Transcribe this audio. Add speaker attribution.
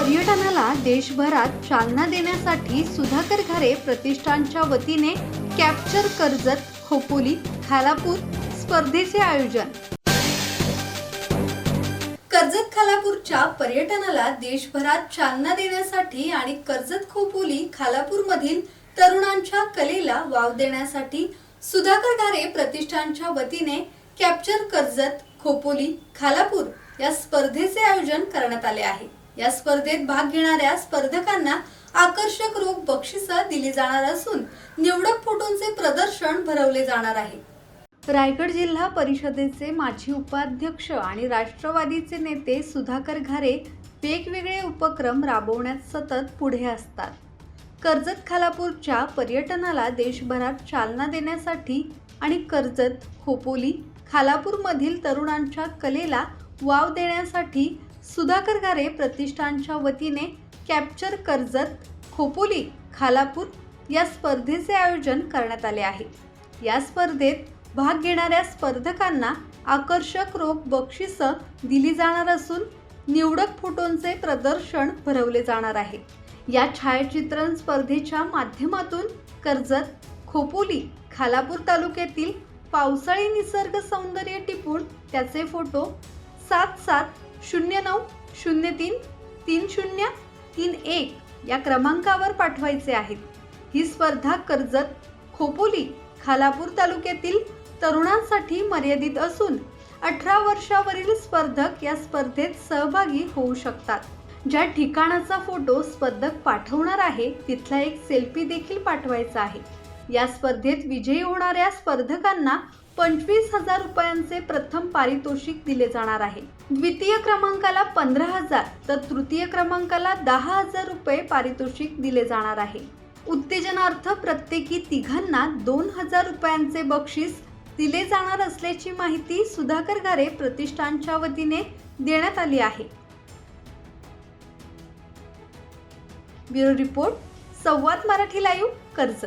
Speaker 1: पर्यटनाला देशभरात चालना देण्यासाठी सुधाकर घरे प्रतिष्ठानच्या वतीने कॅप्चर कर्जत खोपोली खालापूर स्पर्धेचे आयोजन. कर्जत खालापूरच्या पर्यटनाला देशभरात चालना देण्यासाठी आणि कर्जत खोपोली खालापूर मधील तरुणांच्या कलेला वाव देण्यासाठी सुधाकर घारे प्रतिष्ठानच्या वतीने कॅप्चर कर्जत खोपोली खालापूर या स्पर्धेचे आयोजन करण्यात आले आहे. या स्पर्धेत भाग घेणाऱ्या स्पर्धकांना आकर्षक रोख बक्षिसं दिली जाणार असून निवडक फोटोंचे प्रदर्शन भरवले जाणार आहे. रायगड जिल्हा परिषदेचे माजी उपाध्यक्ष आणि राष्ट्रवादीचे नेते सुधाकर घारे वेगवेगळे उपक्रम राबवण्यात सतत पुढे असतात. कर्जत खालापूरच्या पर्यटनाला देशभरात चालना देण्यासाठी आणि कर्जत खोपोली खालापूरमधील तरुणांच्या कलेला वाव देण्यासाठी सुधाकर गारे प्रतिष्ठानच्या वतीने कॅप्चर कर्जत खोपोली खालापूर या स्पर्धेचे आयोजन करण्यात आले आहे. या स्पर्धेत भाग घेणाऱ्या स्पर्धकांना आकर्षक रोख बक्षिसं दिली जाणार असून निवडक फोटोंचे प्रदर्शन भरवले जाणार आहे. या छायाचित्रण स्पर्धेच्या माध्यमातून कर्जत खोपोली खालापूर तालुक्यातील पावसाळी निसर्ग सौंदर्य टिपून त्याचे फोटो सात सात शून्य नऊ शून्य तीन तीन शून्य तीन एक या क्रमांकावर पाठवायचे आहेत. ही स्पर्धा कर्जत खोपोली खालापूर तालुक्यातील तरुणांसाठी मर्यादित असून अठरा वर्षावरील स्पर्धक या स्पर्धेत सहभागी होऊ शकतात. ज्या ठिकाणाचा फोटो स्पर्धक पाठवणार आहे तिथला एक सेल्फी देखील पाठवायचा आहे. या स्पर्धेत विजयी होणाऱ्या स्पर्धकांना पंचवीस हजार रुपयांचे प्रथम पारितोषिक दिले जाणार आहे. द्वितीय क्रमांकाला पंधरा हजार तर तृतीय क्रमांकाला दहा हजार रुपये पारितोषिक दिले जाणार आहे. उत्तेजनार्थ प्रत्येकी तिघांना दोन हजार रुपयांचे बक्षीस दिले जाणार असल्याची माहिती सुधाकर घारे प्रतिष्ठानच्या वतीने देण्यात आली आहे. Bureau report Samvad Marathi live Karjat.